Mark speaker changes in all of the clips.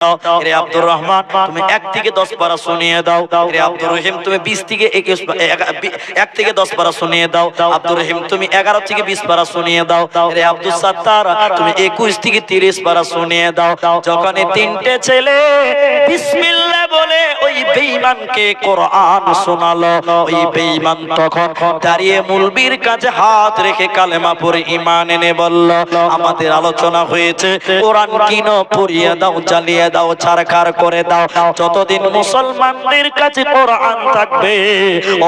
Speaker 1: পারা পারা পারা পারা যখন তিনটে ছেলে বলে ওই কোরআন শোনালো, ওই তখন দাঁড়িয়ে মুলবির কাছে হাত রেখে কালেমা পড়ে ইমান এনে বলল, আমাদের আলোচনা হয়েছে, কোরআন কিনো পড়িয়ে দাও চালিয়ে দাও ছাড়খাড় করে দাও। যতদিন মুসলমানদের কাছে কোরআন থাকবে,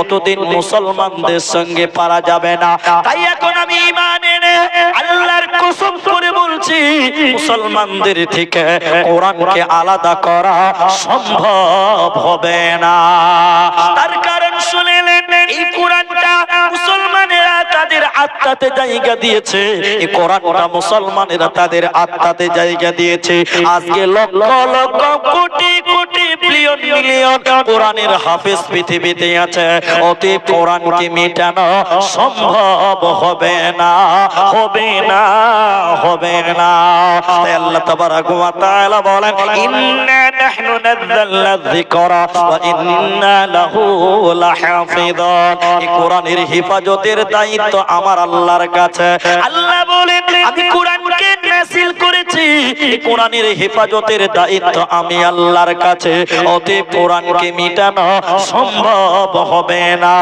Speaker 1: অতদিন মুসলমানদের সঙ্গে পারা যাবে না। তাই এখন আমি ঈমান এনে আল্লাহর কসম করে বলছি, মুসলমানদের থেকে কোরআনকে আলাদা করা সম্ভব হবে না। তার কারণ শুনেলেন এই কোরআনটা তাদের আত্মাতে জায়গা দিয়েছে। এই কোরআনটা মুসলমানেরা তাদের আত্মাতে জায়গা দিয়েছে। আজকে লক্ষ লক্ষ কোটি কোটি মিলিয়ন কোরআনের হাফেজ পৃথিবীতে আছে। অতি কোরআনকে মেটানো সম্ভব হবে না? হবে না হবে না। আল্লাহ তাবারাক ওয়া তাআলা বলেন ইন্না নাহনু নাযালনা যিকরা ওয়া ইন্না লাহু লাহাফিযুন। এই কোরআনের হেফাজতের দায়িত্ব আমার আল্লাহর কাছে। আল্লাহ বলেন আমি কোরআনকে নাযিল করেছি। এই কোরআনের হেফাজতের দায়িত্ব আমি আল্লাহর কাছে। অতি অতএব কোরআনকে মিটানো সম্ভব হবে না।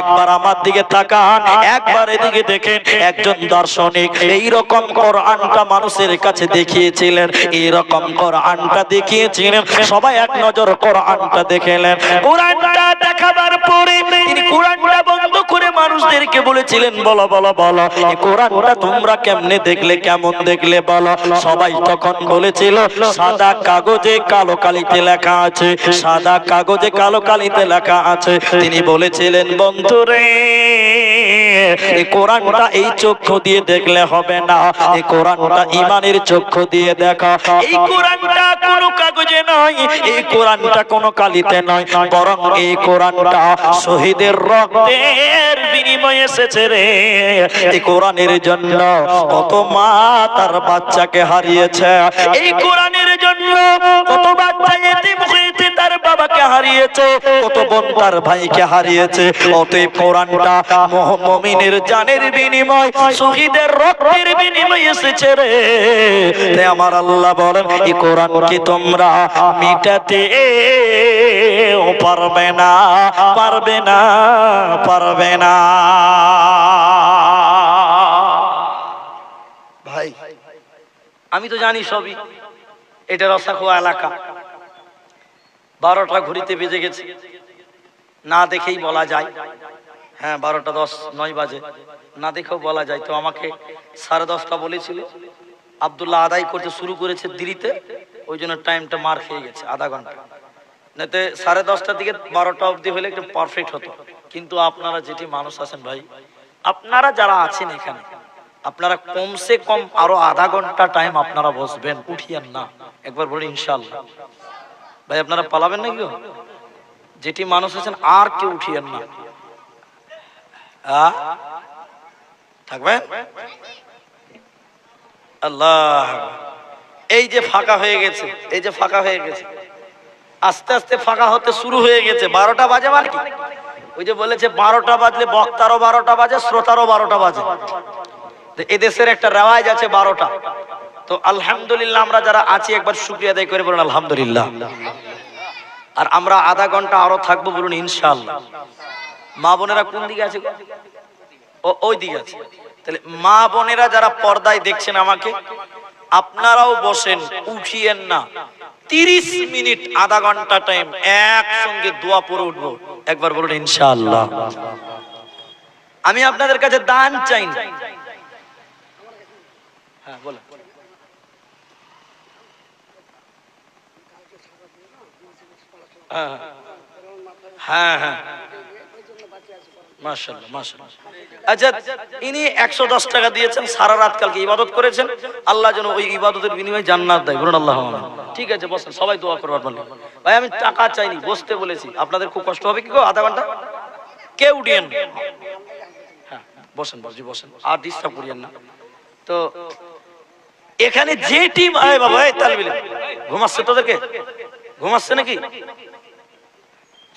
Speaker 1: একবার আমার দিকে তাকান, একবার এদিকে দেখেন একজন দার্শনিক এই রকম কোরআনটা মানুষের কাছে দেখিয়েছিলেন এই রকম কোরআনটা দেখিয়েছিলেন, সবাই এক নজর কোরআনটা দেখেলেন কোরআনটা দেখাবার পরে তিনি কোরআনটা বন্ধ করে মানুষদেরকে বলেছিলেন, বলো বলো বলো কোরআনটা তোমরা কেমনে দেখলে, কেমন দেখলে বলো? সবাই তখন বলেছিল, সাদা কাগজে কালো কালিতে লেখা আছে, সাদা কাগজে কালো কালিতে লেখা আছে। তিনি বলেছিলেন, বন্ধুরে কোরআনটা এই চক্ষু দিয়ে দেখলে হবে না। এই কোরআনটা ইমানের চক্ষু দিয়ে দেখা। এই কোরআনটা কাগজে নয়, এই কোরআনটা কালিতে নয়, বরং এই কোরআনটা শহীদের রক্তের বিনিময়ে এসেছে রে। এই কোরআনের জন্য কত মা তার বাচ্চাকে হারিয়েছে। এই কোরআনের জন্য কত বাচ্চা তার বাবাকে হারিয়েছে, কত বোন তার ভাইকে হারিয়েছে। অতএব কোরআনটা মুমিনের জানের বিনিময়, শহীদের রক্তের বিনিময় এসেছে রে। তাই আমার আল্লাহ বলেন এই কোরআনকে তোমরা মিটাতে পারবে না পারবে না পারবে না? আমি তো জানি সবই। এটা রসাখোয়া এলাকা। বারোটা ঘড়িতে বেজে গেছে। না দেখেই বলা যায়। হ্যাঁ বারোটা দশ, নয় বাজে। না দেখেও বলা যায়। তো আমাকে সাড়ে দশটা বলেছিল। আবদুল্লাহ আদায় করতে শুরু করেছে দিল্লিতে ওই জন্য টাইমটা মার খেয়ে গেছে, আধা ঘণ্টা। নাতে সাড়ে দশটার দিকে বারোটা অবধি হলে একটু পারফেক্ট হতো। কিন্তু আপনারা যেটি মানুষ আছেন ভাই, আপনারা যারা আছেন এখানে, আপনারা কমসে কম আরও আধা ঘণ্টা টাইম আপনারা বসবেন, উঠিয়েন না। একবার বলি ইনশাল্লাহ ভাই, আপনারা পালাবেন নাকি গো? যেটি মানুষ আছেন, আর কেউ উঠিয়েন না? থাকবেন? আল্লাহ। এই যে ফাঁকা হয়ে গেছে, এই যে ফাঁকা হয়ে গেছে। আস্তে আস্তে ফাঁকা হতে শুরু হয়ে গেছে। বারোটা বাজে মানে কি? ওই যে বলেছে, বারোটা বাজলে বক্তারও বারোটা বাজে, শ্রোতারও বারোটা বাজে। এদেশের একটা রেওয়াজ আছে বারোটা। তো আলহামদুলিল্লাহ আমরা যারা আছি, একবার শুক্রিয়া আদায় করে বলুন আলহামদুলিল্লাহ। আর আমরা আধা ঘণ্টা আরও থাকব বলুন ইনশাআল্লাহ। মা বোনেরা কোন দিকে আছে ওই দিকে আছে। তাহলে মা বোনেরা যারা পর্দায় দেখছেন আমাকে, আপনারাও বসেন, উঠিয়েন না। তিরিশ মিনিট, আধা ঘণ্টা টাইম একসঙ্গে দোয়া পরে উঠবো। একবার বলুন ইনশাআল্লাহ। আমি আপনাদের কাছে দান চাই। হ্যাঁ বলো হ্যাঁ হ্যাঁ। হ্যাঁ আচ্ছা ইনি একশো দশ টাকা দিয়েছেন, সারা রাত কালকে ইবাদত করেছেন। আল্লাহ যেন ওই ইবাদতের বিনিময়ে জান্নাত আল্লাহ ঠিক আছে, বসেন, সবাই দোয়া ভাই, আমি টাকা চাইনি, বসতে বলেছি। আপনাদের খুব কষ্ট হবে কি গো, আধা ঘণ্টা? কে উঠিয়েন হ্যাঁ বসেন বসি বসেন। আর ডিস্টার্ব করিয়েন না। তো, এখানে যে টিম আয় বাবা ঘুমাচ্ছে তোদেরকে? ঘুমাচ্ছে নাকি?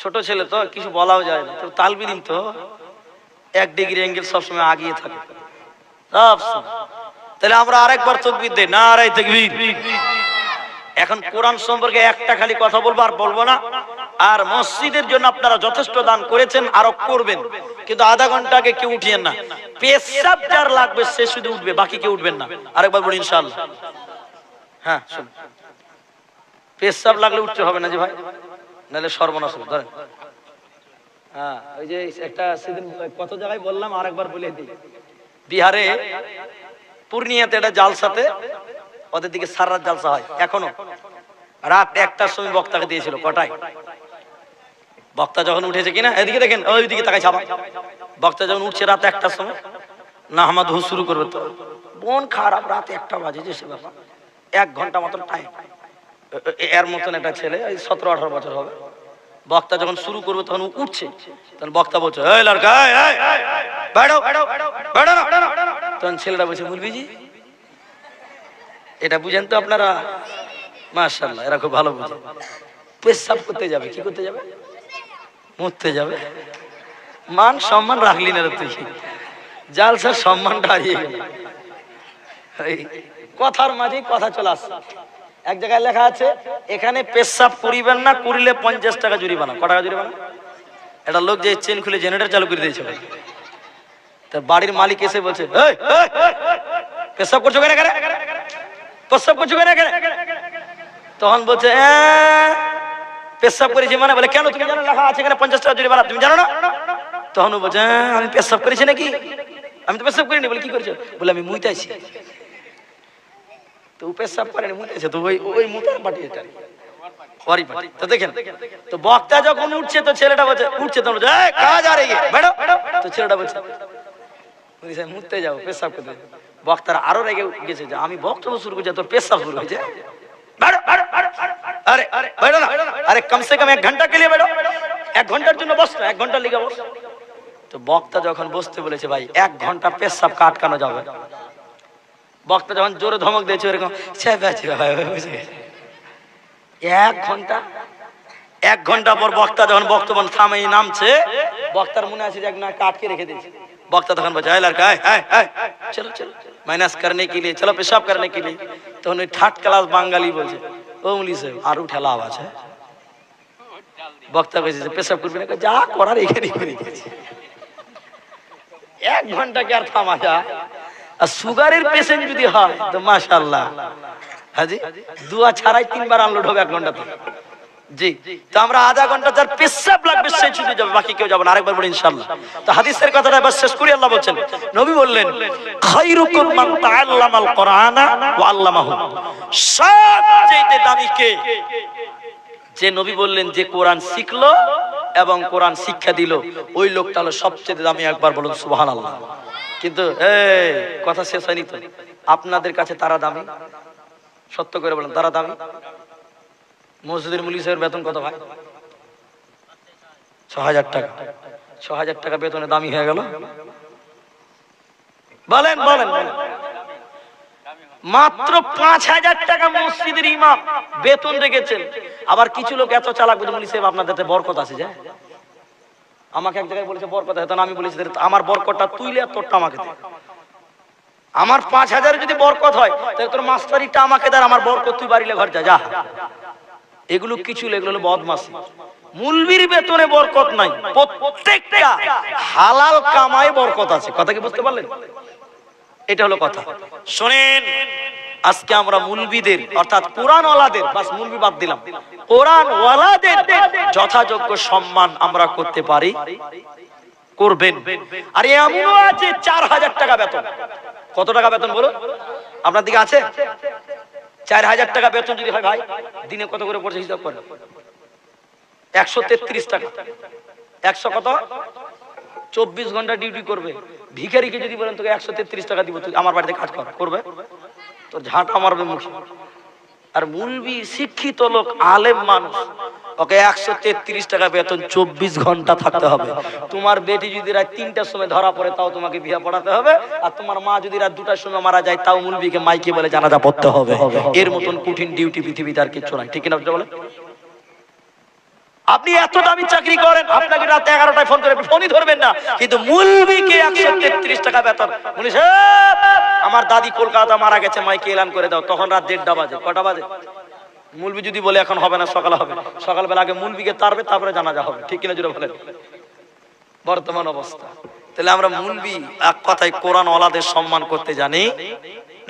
Speaker 1: ছোট ছেলে তো, কিছু বলাও যায় না। তো তালবিলিম তো। এক ডিগ্রি অ্যাঙ্গেল সবসময় আগিয়ে থাকে। তাহলে আমরা আরেকবার তকবির দেই। না আড়াই তকবির। এখন কোরআন সম্পর্কে একটা খালি কথা বলব আর বলব না। আর মসজিদের জন্য আপনারা যথেষ্ট দান করেছেন, আরও করবেন। কিন্তু আধা ঘণ্টা আগে কেউ উঠিয়েন না। পেশাব যার লাগবে, সে শুধু উঠবে, বাকি কেউ উঠবেন না। আরেকবার বলি ইনশাআল্লাহ। হ্যাঁ পেশাব লাগলে উঠতে হবে না যে ভাই? নাহলে সর্বনাশ হবে, ধরেন। হ্যাঁ ওই যে একটা সেদিন কত জায়গায় বললাম, আরেকবার বলে দিই। বিহারে পূর্ণিয়াতে একটা জালসাতে ওদের দিকে সারা রাত জালসা হয়, এখনও। রাত একটার সময় বক্তাকে দিয়েছিল, কটায়? বক্তা যখন উঠেছে কিনা, এদিকে দেখেন ওই দিকে তাকাই ছাপা। বক্তা যখন উঠছে রাত একটার সময় না আমার হু শুরু করবে তো। বোন খারাপ, রাত একটা বাজে, যে সে ব্যাপার। এক ঘণ্টা মতন টাইম এর মতন একটা ছেলে সতেরো, আঠারো বছর হবে। বক্তা যখন শুরু করবে, তখন উঠছে। তখন বক্তা বলছে লড়কা তখন ছেলেটা বলছে মুলবিজি এটা বুঝেন তো আপনারা? মাশাল্লাহ এরা খুব ভালো বুঝে। পেশাব করতে যাবে, কি করতে যাবে? মরতে যাবে। মান, সম্মান রাখলি না তুই। জালসার সম্মানটা হারিয়ে গেল। কথার মাঝেই কথা চলে আসছে। এক জায়গায় লেখা আছে এখানে পেশাব করিবেন না করিলে পঞ্চাশ টাকা জরিমানা। ক টাকা জরিমানা? একটা লোক যে চেন খুলে জেনারেটর চালু করে দিয়েছে। তার বাড়ির মালিক এসে বলছে "এই, এই, এই, পেশাব করছ কেন এখানে? পেশাব করছ কেন এখানে? তখন বলছে "এ, পেশাব করেছি মানে? বলে কেন? তুমি জানো লেখা আছে এখানে পঞ্চাশ টাকা জরিমানা তুমি জানো না? তখন বলছে "হ্যাঁ, আমি পেশাব করেছি নাকি? আমি তো পেশাব করিনি। বলে কি করেছ? বলে আমি মুইতাইছি তো পেশাব করেনি মুইতাইছে তো ওই ওই মুতার পাটি এটা। তো তো বক্তা যখন উঠছে তো ছেলেটা বলছে উঠছে "এই, কাজ আর তো ছেলেটা বলছে করতে রেগে আমি বক্তব্য শুরু করছি তোর পেশাব শুরু হয়েছে। আরে আরে আরে কম এক ঘণ্টা কে বেড়ো এক ঘণ্টার জন্য বস এক ঘণ্টা লিখে বস। তো বক্তা যখন বসতে বলেছে ভাই এক ঘণ্টা পেশাব কাটকানো যাবে। বক্তা যখন জোরে ধমক দিয়েছে এরকম এক ঘণ্টা এক ঘণ্টা পর বক্তা যখন বক্তব্য থামেই নামছে, বক্তার মনে আছে যে একজন আটকে রেখে দিয়েছে। বক্তা তখন বলছে হাই লড়কা চলো চলো মাইনাস করনে কি নিয়ে, চলো, পেশাব করনে কি নিয়ে। তখন ওই থার্ড ক্লাস বাঙালি বলছে ও মুলি সাহেব, আর উঠে লাভ আছে? বক্তা কইছে পেশাব করবি না? যা করার এখানে এক ঘণ্টা কি আর থামা যায়? আর সুগারের পেশেন্ট যদি হয়, তো মাশাআল্লাহ। হাজি, দুয়া ছাড়াই তিনবার আনলোড হবে এক ঘন্টাতে জি, তো আমরা আধা ঘণ্টা যার পেশাব লাগবে সে ছুটে যাবে, বাকি কেউ যাবে না, আরেকবার বলি ইনশাআল্লাহ। তো হাদিসের কথাটা এবার শেষ করি, আল্লাহ বলছেন, নবী বললেন, খায়রুকুম মান তাআল্লামাল কোরআনা ওয়া আল্লামাহু। সবচেয়ে দামি কে? যে নবী বললেন যে কোরআন শিখলো এবং কোরআন শিক্ষা দিল, ওই লোকটা হলো সবচেয়ে দামি একবার বলুন, সুবহানাল্লাহ। কিন্তু কথা শেষ হয়নি তো। আপনাদের কাছে তারা দামি? সত্য করে বলেন, তারা দামি? মসজিদের মুলি সাহেবের বেতন কত ভাই? ছ হাজার টাকা। ছ হাজার টাকা বেতনে দামি হয়ে গেল? বলেন বলেন। মাত্র পাঁচ হাজার টাকা মসজিদের ইমাম বেতন রেখেছেন। আবার কিছু লোক এত চালাক মুলি সাহেব আপনাদের বরকত আছে যে আমাকে এক জায়গায় বলেছে, বরকত তখন আমি বলেছি "তাহলে আমার বরকতটা তুইলে আর তোরটা আমাকে দে। আমার পাঁচ হাজার যদি বরকত হয়, তাহলে তোর মাস্টারিটা আমাকে দেয় আমার বরকত তুই বাড়িলে ঘর যা যা। এগুলো কিছু এগুলো হলো বদমাসি মুলবির বেতনে বরকত নাই, প্রত্যেকটা হালাল কামায় বরকত আছে। কথা কি বুঝতে পারলেন? এটা হলো কথা। শোনেন আজকে আমরা মুলবিদের, অর্থাৎ কোরআন ওয়ালাদের বাস মুলবি বাদ দিলাম। কোরআন ওয়ালাদের যথাযোগ্য সম্মান আমরা করতে পারি, করবেন। আর এমনও আছে চার হাজার টাকা বেতন। কত টাকা বেতন বলুন? আপনার দিকে আছে? চার হাজার টাকা বেতন যদি হয় ভাই, দিনে কত করে পড়ছে হিসাব করেন? একশো তেত্রিশ টাকা। একশো কত? চব্বিশ ঘণ্টা ডিউটি করবে। ভিখারিকে যদি বলেন, তোকে একশো তেত্রিশ টাকা দিব, তুই আমার বাড়িতে কাজ কর। করবে? তোর ঝাঁটা মারবে মুখে। আর মুলবি শিক্ষিত লোক আলেম মানুষ। ওকে একশো তেত্রিশ টাকা বেতন চব্বিশ ঘণ্টা থাকতে হবে। তোমার বেটি যদি রাত তিনটার সময় ধরা পড়ে তাও তোমাকে বিয়ে পড়াতে হবে। আর তোমার মা যদি রাত দুটার সময় মারা যায় তাও মুলবিকে মাইকে বলে জানাজা পড়তে হবে। এর মতন কঠিন ডিউটি পৃথিবীতে আর কিছু নাই। ঠিক না বলে? আপনি এত দামি চাকরি করেন, আপনাকে রাত এগারোটায় ফোন করে ফোনই ধরবেন না। কিন্তু মুলবিকে একশো তেত্রিশ টাকা বেতন। আমার দাদি কলকাতা মারা গেছে, মাইকে এলান করে দাও। তখন রাত দেড়টা বাজে, কটা বাজে? মুলবি যদি বলে এখন হবে না, সকাল হবে সকালবেলা আগে মুলবিকে তারবে তারপরে জানাজা হবে। ঠিক কিনা জুড়ে বলেন? বর্তমান অবস্থা। তাহলে আমরা মুলবি এক কথায় কোরআন ওয়ালাদের সম্মান করতে জানি?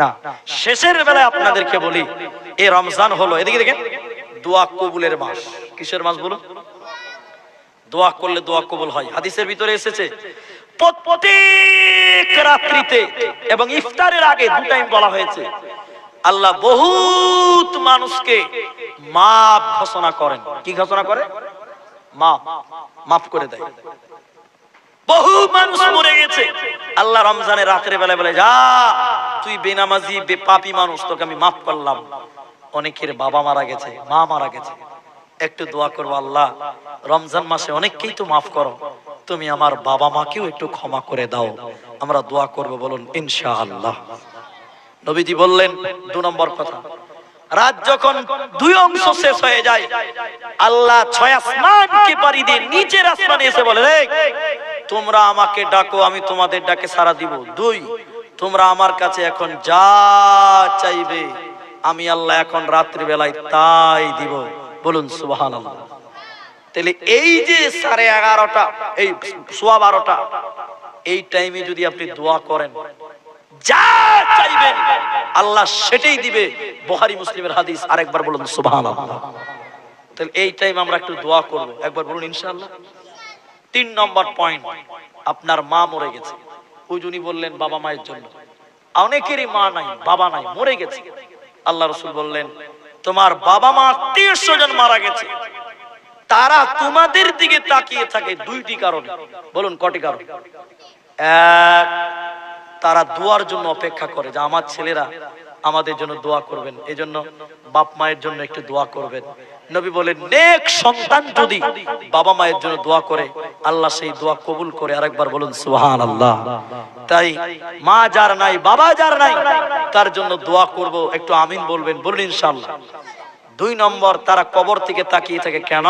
Speaker 1: না। শেষের বেলায় আপনাদেরকে বলি এই রমজান হলো, এদিকে দেখেন, দোয়া কবুলের মাস। কিসের মাস বলুন? দোয়া করলে দোয়া কবুল হয়। হাদিসের ভিতরে এসেছে প্রত্যেক রাত্রিতে এবং ইফতারের আগে দু টাইম বলা হয়েছে, আল্লাহ বহুত মানুষকে মাপ ঘোষণা করেন। কি ঘোষণা করে? মাপ মাফ করে দেয়। বহু মানুষ মরে গেছে। আল্লাহ রমজানের রাতের বেলায় বলে, যা, তুই বেনামাজি বেপাপি মানুষ, তোকে আমি মাফ করলাম। অনেকের বাবা মারা গেছে, মা মারা গেছে। একটু দোয়া করব আল্লাহ রমজান মাসে অনেককেই তো মাফ করো। তুমি আমার বাবা মাকেও একটু ক্ষমা করে দাও। আমরা দোয়া করব বলুন ইনশাআল্লাহ। নবীজি বললেন দু নম্বর কথা রাত যখন দুই অংশ শেষ হয়ে যায় আল্লাহ ছয় আসমানকে পারি দিয়ে নিচের আসমানে এসে বলে "এই, তোমরা আমাকে ডাকো আমি তোমাদের ডাকে সারা দিব। দুই তোমরা আমার কাছে এখন যা চাইবে আমি আল্লাহ এখন রাত্রিবেলায় তাই দিব। বলুন সুবহান তাহলে এই যে সাড়ে এগারোটা, এই সোয়া বারোটা, এই টাইমে যদি আপনি দোয়া করেন, যা চাইবেন, আল্লাহ সেটাই দিবে। বুখারী, মুসলিমের হাদিস, আরেকবার বলুন, সুবহানাল্লাহ। তাহলে এই টাইম আমরা একটু দোয়া করব। একবার বলুন, ইনশাআল্লাহ। তিন নম্বর পয়েন্ট আপনার মা মরে গেছে। ওই বললেন, বাবা মায়ের জন্য। অনেকেরই মা নাই, বাবা নাই, মরে গেছে। আল্লাহ রসুল বললেন তোমার বাবা মা আত্মীয় জন মারা গেছে। তারা তোমাদের দিকে তাকিয়ে থাকে দুইটি কারণে। বলুন, কটি কারণ? এক, তারা দোয়ার জন্য অপেক্ষা করে যে আমার ছেলেরা আমাদের জন্য দোয়া করবেন। এই জন্য বাপ মায়ের জন্য একটু দোয়া করবেন। নবী বলেন, নেক সন্তান যদি বাবা মায়ের জন্য দোয়া করে, আল্লাহ সেই দোয়া কবুল করে আরেকবার বলুন সুহান আল্লাহ তাই মা যার নাই, বাবা যার নাই, তার জন্য দোয়া করব, একটু আমিন বলবেন, বলুন ইনশাআল্লাহ। দুই নম্বর, তারা কবর থেকে তাকিয়ে থাকে, কেন?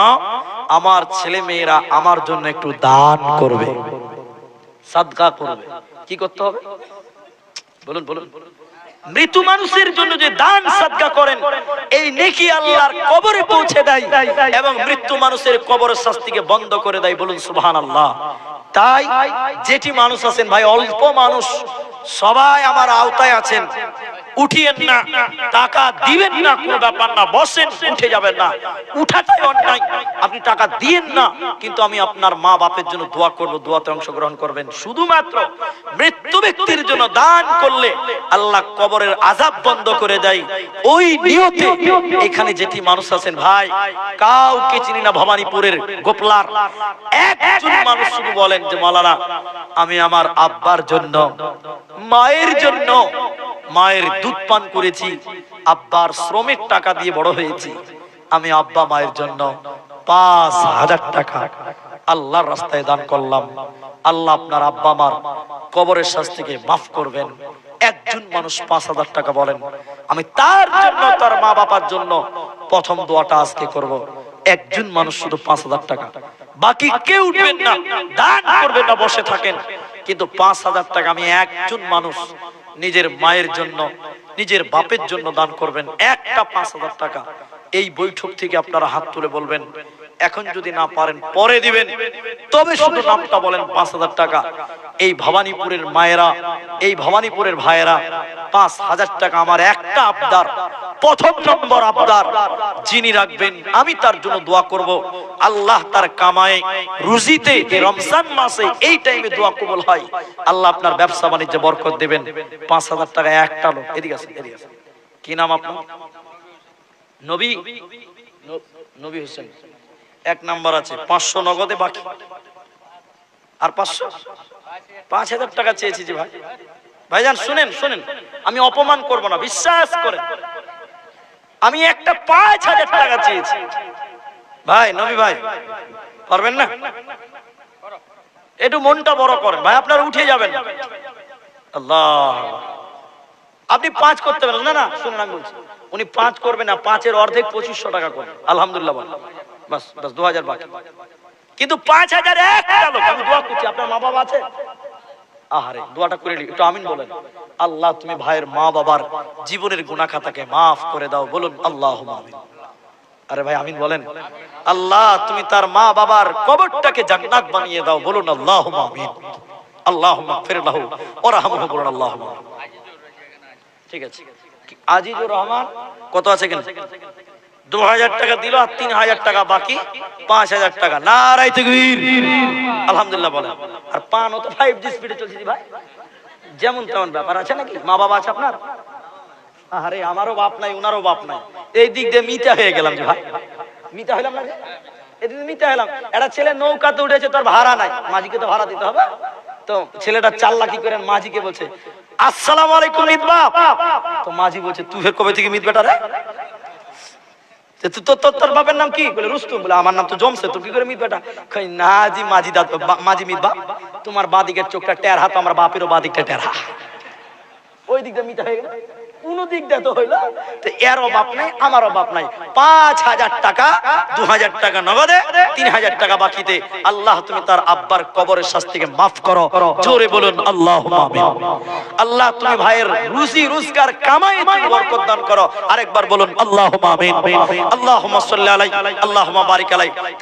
Speaker 1: আমার ছেলে মেয়েরা আমার জন্য একটু দান করবে। সাদকা করবে। কি করতে হবে? বলুন বলুন। মৃত্যু মানুষের জন্য যে দান সাদকা করেন, এই নেকি আল্লাহর কবরে পৌঁছে দেয় এবং মৃত্যু মানুষের কবরের শাস্তিকে বন্ধ করে দেয় বলুন সুবহানাল্লাহ। তাই যেটি মানুষ আছেন, ভাই, অল্প মানুষ, সবাই আমার আওতায় আছেন। উঠিয়েন না, টাকা দিবেন না, কোনো ব্যাপার না, বসেন, উঠে যাবেন না। উঠাটাই অন্যায়। আপনি টাকা দিয়েন না, কিন্তু আমি আপনার মা বাপের জন্য দোয়া করব, দোয়াতে অংশগ্রহণ করবেন। শুধুমাত্র মৃত্যু ব্যক্তির জন্য দান করলে আল্লাহ কবরের আজাব বন্ধ করে দেয়। ওই নিয়তে এখানে যেটি মানুষ আছেন, ভাই, কাউকে চিনি না ভবানীপুরের গোপলার। একজন মানুষ শুধু বলেন যে, মালানা, আমি আমার আব্বার জন্য, মায়ের জন্য, মায়ের দুধ পান করেছি, আব্বার শ্রমের টাকা দিয়ে বড় হয়েছি। আমি আব্বা মায়ের জন্য পাঁচ হাজার টাকা আল্লাহর রাস্তায় দান করলাম। আল্লাহ আপনার আব্বা মার কবরের শাস্তিকে মাফ করবেন। একজন মানুষ পাঁচ হাজার টাকা বলেন, আমি তার জন্য, তার মা বাবার জন্য প্রথম দোয়াটা আজকে করব। একজন মানুষ শুধু পাঁচ হাজার টাকা। বাকি কেউ উঠবেন না, দান করবেন না, বসে থাকেন। কিন্তু পাঁচ হাজার টাকা আমি একজন মানুষ নিজের মায়ের জন্য, নিজের বাপের জন্য দান করবেন। একটা পাঁচ হাজার টাকা। এই বৈঠক থেকে আপনারা হাত তুলে বলবেন, এখন যদি না পারেন, পরে দিবেন। তবে শুধু নামটা বলেন, পাঁচ হাজার টাকা। এই ভবানীপুরের মায়েরা, এই ভবানীপুরের ভাইয়েরা, পাঁচ হাজার টাকা আমার একটা আবদার। প্রথম নম্বর আপনার যিনি রাখবেন, আমি তার জন্য দোয়া করব। আল্লাহ তার কামায়, রুজিতে রমজান মাসে এই টাইমে দোয়া কবুল হয়। আল্লাহ আপনার ব্যবসা বাণিজ্যে বরকত দেবেন। পাঁচ হাজার টাকা একটা লোক। এদিকে আসেন এদিকে আসেন। কি নাম আপনার? নবী? নবী হোসেন। এক নাম্বার আছে। পাঁচশো নগদে বাকি। আর পাঁচশো? পাঁচ হাজার টাকা চেয়েছি যে ভাই। ভাইজান, শুনেন শুনেন। আমি অপমান করব না। বিশ্বাস করেন। আমি একটা পাঁচ হাজার টাকা চেয়েছি। ভাই, নবী ভাই, পারবেন না? একটু মনটা বড় করেন। ভাই, আপনার উঠে যাবেন। আল্লাহ। আপনি পাঁচ করতে পারেন। না না, শুনুন, আমি বলছি। উনি পাঁচ করবেন না, পাঁচের অর্ধেক পঁচিশশো টাকা করবেন আলহামদুলিল্লাহ বাস বাস, দু হাজার বাকি। কিন্তু পাঁচ হাজার একটা আমি দোয়া করছি, আপনার মা বাবা আছে? আহারে, দোয়াটা করে নি একটু আমিন বলেন। আল্লাহ, তুমি ভাইয়ের মা বাবার জীবনের গুনাহ খাতাকে মাফ করে দাও, বলুন আল্লাহ আমিন। আরে ভাই, আমিন বলেন। আল্লাহ, তুমি তার মা বাবার কবরটাকে জান্নাত বানিয়ে দাও, বলুন আল্লাহ আমিন। আল্লাহ মাগফির লাহু ওরহামহু বলুন আল্লাহ ঠিক আছে। আজিজুর রহমান? কত আছে কেন দু হাজার টাকা দিল আর তিন হাজার টাকা বাকি পাঁচ হাজার টাকা। নারাই তকবীর। আলহামদুলিল্লাহ বলেন। আর পান তো ফাইভ জি স্পিডে চলছে ভাই। যেমন তেমন ব্যাপার আছে নাকি? মা বাবা আছে আপনার? আরে আমারও বাপ নাই, উনারও বাপ নাই। এই দিক দিয়ে মিটা হয়ে গেলাম যে ভাই। মিটা হইলাম না দিয়ে মিটা হলাম একটা ছেলে নৌকাতে উঠেছে, তার ভাড়া নাই। মাঝিকে তো ভাড়া দিতে হবে। তো ছেলেটা চাল লাখি করে মাঝিকে বলছে, আসসালামু আলাইকুম মিত বাপ তো মাঝি বলছে, তুই কবে থেকে মিত বেটা রে? তোর বাপের নাম কি? বলে, রুস্তুম। বলে, আমার নাম তো জমছে, তোর কি করে মিত বেটা? কই, না জি, মাঝি দাদু, বা- মাঝি মিত বাপ। তোমার বাঁদিকের চোখটা টের হাত, আমার বাপেরও বাঁ দিকটা টের হাত। ওই দিকটা মিটা হয়ে গেল। কোন দিকটা তো হইল তো এরও নাই আমারও বাপ নাই। পাঁচ হাজার টাকা দু হাজার টাকা নগদে তিন হাজার টাকা বাকিতে। আল্লাহ তুমি তার আব্বার কবরের শাস্তিকে মাফ করো। জোরে বলুন আল্লাহ আল্লাহ তুমি ভাইয়ের রুজি রোজগার কামাই তুমি বরকত দান করো। আরেকবার বলুন আল্লাহ আমিন। আল্লাহ সাল্লি আলাই আল্লাহ বারিক আলাই